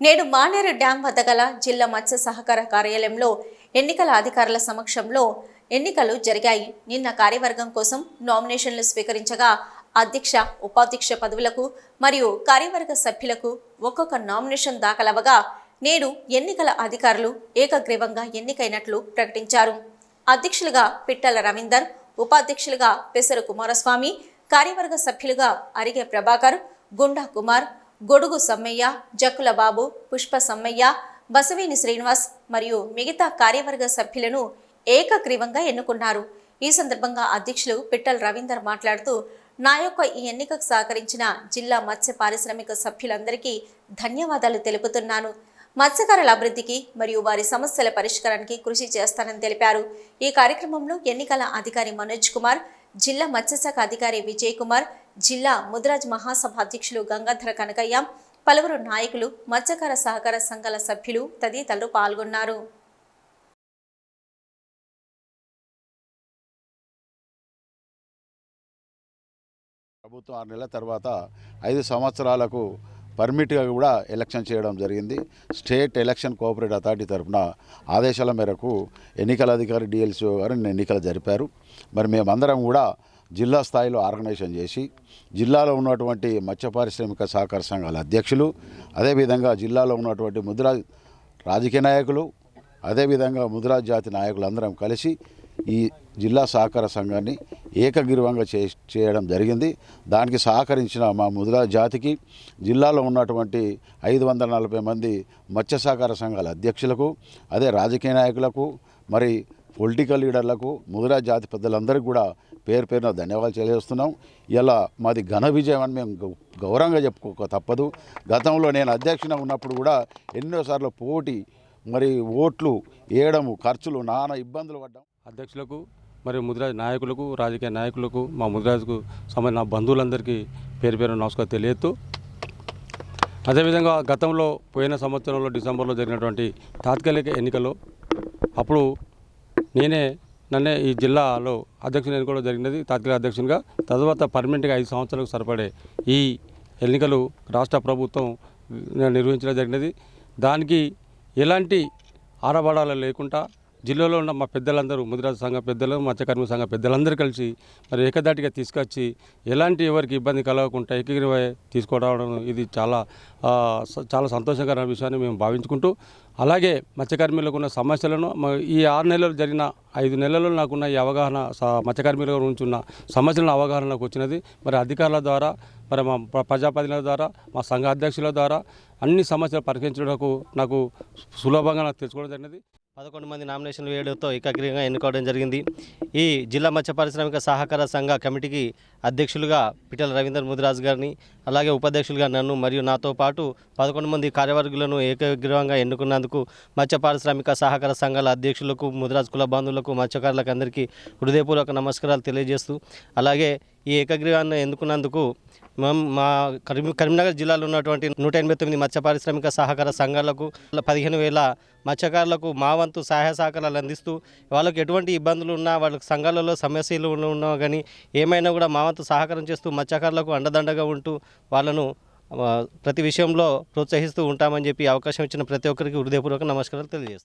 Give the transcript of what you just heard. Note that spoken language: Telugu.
నేడు మానేరు డ్యాం వద్ద గల జిల్లా మత్స్య సహకార కార్యాలయంలో ఎన్నికల అధికారుల సమక్షంలో ఎన్నికలు జరిగాయి. నిన్న కార్యవర్గం కోసం నామినేషన్లు స్వీకరించగా అధ్యక్ష ఉపాధ్యక్ష పదవులకు మరియు కార్యవర్గ సభ్యులకు ఒక్కొక్క నామినేషన్ దాఖలవగా నేడు ఎన్నికల అధికారులు ఏకగ్రీవంగా ఎన్నికైనట్లు ప్రకటించారు. అధ్యక్షులుగా పిట్టల రవీందర్ ఉపాధ్యక్షులుగా పెసరు కుమారస్వామి కార్యవర్గ సభ్యులుగా అరిగే ప్రభాకర్ గుండా కుమార్ గొడుగు సమ్మయ్య జక్కుల బాబు పుష్ప సమ్మయ్య బసవేని శ్రీనివాస్ మరియు మిగతా కార్యవర్గ సభ్యులను ఏకగ్రీవంగా ఎన్నుకున్నారు. ఈ సందర్భంగా అధ్యక్షులు పిట్టల్ రవీందర్ మాట్లాడుతూ నా యొక్క ఈ ఎన్నికకు సహకరించిన జిల్లా మత్స్య పారిశ్రామిక సభ్యులందరికీ ధన్యవాదాలు తెలుపుతున్నాను. మత్స్యకారుల అభివృద్ధికి మరియు వారి సమస్యల పరిష్కారానికి కృషి చేస్తానని తెలిపారు. ఈ కార్యక్రమంలో ఎన్నికల అధికారి మనోజ్ కుమార్ జిల్లా మత్స్యశాఖ అధికారి విజయ్ కుమార్ జిల్లా ముదిరాజ్ మహాసభ అధ్యక్షులు గంగాధర కనకయ్య పలువురు నాయకులు మత్స్యకార సహకార సంఘాల సభ్యులు తదితరులు పాల్గొన్నారు. ప్రభుత్వం ఆరు నెలల తర్వాత ఐదు సంవత్సరాలకు పర్మిట్గా కూడా ఎలక్షన్ చేయడం జరిగింది. స్టేట్ ఎలక్షన్ కోఆపరేట్ అథారిటీ తరఫున ఆదేశాల మేరకు ఎన్నికల అధికారి డిఎల్సీఓ గారు ఎన్నికలు జరిపారు. మరి మేమందరం కూడా జిల్లా స్థాయిలో ఆర్గనైజేషన్ చేసి జిల్లాలో ఉన్నటువంటి మత్స్య పారిశ్రామిక సహకార సంఘాల అధ్యక్షులు అదేవిధంగా జిల్లాలో ఉన్నటువంటి ముద్రా రాజకీయ నాయకులు అదేవిధంగా ముద్రా జాతి నాయకులందరం కలిసి ఈ జిల్లా సహకార సంఘాన్ని ఏకగ్రీవంగా చే చేయడం జరిగింది. దానికి సహకరించిన మా ముద్రా జాతికి జిల్లాలో ఉన్నటువంటి ఐదు వందల నలభై మంది మత్స్య సహకార సంఘాల అధ్యక్షులకు అదే రాజకీయ నాయకులకు మరి పొలిటికల్ లీడర్లకు ముదిరా జాతి పెద్దలందరికీ కూడా పేరు పేరున ధన్యవాదాలు తెలియజేస్తున్నాం. ఇలా మాది ఘన విజయం అని మేము గౌ- గౌరవంగా చెప్పుకోక తప్పదు. గతంలో నేను అధ్యక్షునిగా ఉన్నప్పుడు కూడా ఎన్నోసార్లు పోటీ మరి ఓట్లు వేయడము ఖర్చులు నానా ఇబ్బందులు పడ్డాం. అధ్యక్షులకు మరియు ముదిరాజ్ నాయకులకు రాజకీయ నాయకులకు మా ముదిరాజుకు సంబంధించిన బంధువులందరికీ పేరు పేరు నమస్కారం తెలియదు అదేవిధంగా గతంలో పోయిన సంవత్సరంలో డిసెంబర్లో జరిగినటువంటి తాత్కాలిక ఎన్నికలో అప్పుడు నేనే నన్నే ఈ జిల్లాలో అధ్యక్షుని ఎన్నుకోవడం జరిగినది తాత్కాలిక అధ్యక్షునిగా. తర్వాత పర్మనెంట్గా ఐదు సంవత్సరాలకు సరిపడే ఈ ఎన్నికలు రాష్ట్ర ప్రభుత్వం నిర్వహించడం జరిగినది. దానికి ఎలాంటి ఆడబడాలు లేకుండా జిల్లాలో ఉన్న మా పెద్దలందరూ ముదిరాజు సంఘ పెద్దలు మత్స్యకర్మ సంఘ పెద్దలందరూ కలిసి మరి ఏకదాటిగా తీసుకొచ్చి ఎలాంటి ఎవరికి ఇబ్బంది కలగకుండా ఏకగ్రీవ తీసుకురావడం ఇది చాలా చాలా సంతోషకరమైన విషయాన్ని మేము భావించుకుంటూ అలాగే మత్స్యకార్మికులకు ఉన్న సమస్యలను ఈ ఆరు నెలలు జరిగిన ఐదు నెలల్లో నాకున్న ఈ అవగాహన స- మత్స్యకార్మికుల గురించి ఉన్న సమస్యలను అవగాహన నాకు వచ్చినది. మరి అధికారుల ద్వారా మరి మా ప్ర- ప్రజాప్రతినిధుల ద్వారా మా సంఘ అధ్యక్షుల ద్వారా అన్ని సమస్యలు పరిష్కరించడానికి నాకు సులభంగా నాకు తెలుసుకోవడం జరిగినది పదకొండు మంది నామినేషన్లు వేయడంతో ఏకగ్రీవంగా ఎన్నుకోవడం జరిగింది. ఈ జిల్లా మత్స్య పారిశ్రామిక సహకార సంఘ కమిటీకి అధ్యక్షులుగా పిటల రవీందర్ ముదిరాజు గారిని అలాగే ఉపాధ్యక్షులుగా నన్ను మరియు నాతో పాటు పదకొండు మంది కార్యవర్గులను ఏకగ్రీవంగా ఎన్నుకున్నందుకు మత్స్య పారిశ్రామిక సహకార సంఘాల అధ్యక్షులకు ముదిరాజ్ కుల బంధువులకు మత్స్యకారులకు అందరికీ హృదయపూర్వక నమస్కారాలు తెలియజేస్తూ అలాగే ఈ ఏకగ్రీవాన్ని ఎందుకున్నందుకు మేము మా కరీం కరీంనగర్ జిల్లాలో ఉన్నటువంటి నూట ఎనభై తొమ్మిది మత్స్య పారిశ్రామిక సహకార సంఘాలకు పదిహేను వేల మత్స్యకారులకు మా వంతు సహాయ సహకారాలు అందిస్తూ వాళ్ళకి ఎటువంటి ఇబ్బందులు ఉన్నా వాళ్ళకి సంఘాలలో సమస్యలు ఉన్నా కానీ ఏమైనా కూడా మా వంతు సహకారం చేస్తూ మత్స్యకారులకు అండదండగా ఉంటూ వాళ్ళను ప్రతి విషయంలో ప్రోత్సహిస్తూ ఉంటామని చెప్పి అవకాశం ఇచ్చిన ప్రతి ఒక్కరికి హృదయపూర్వక నమస్కారాలు తెలియజేస్తాను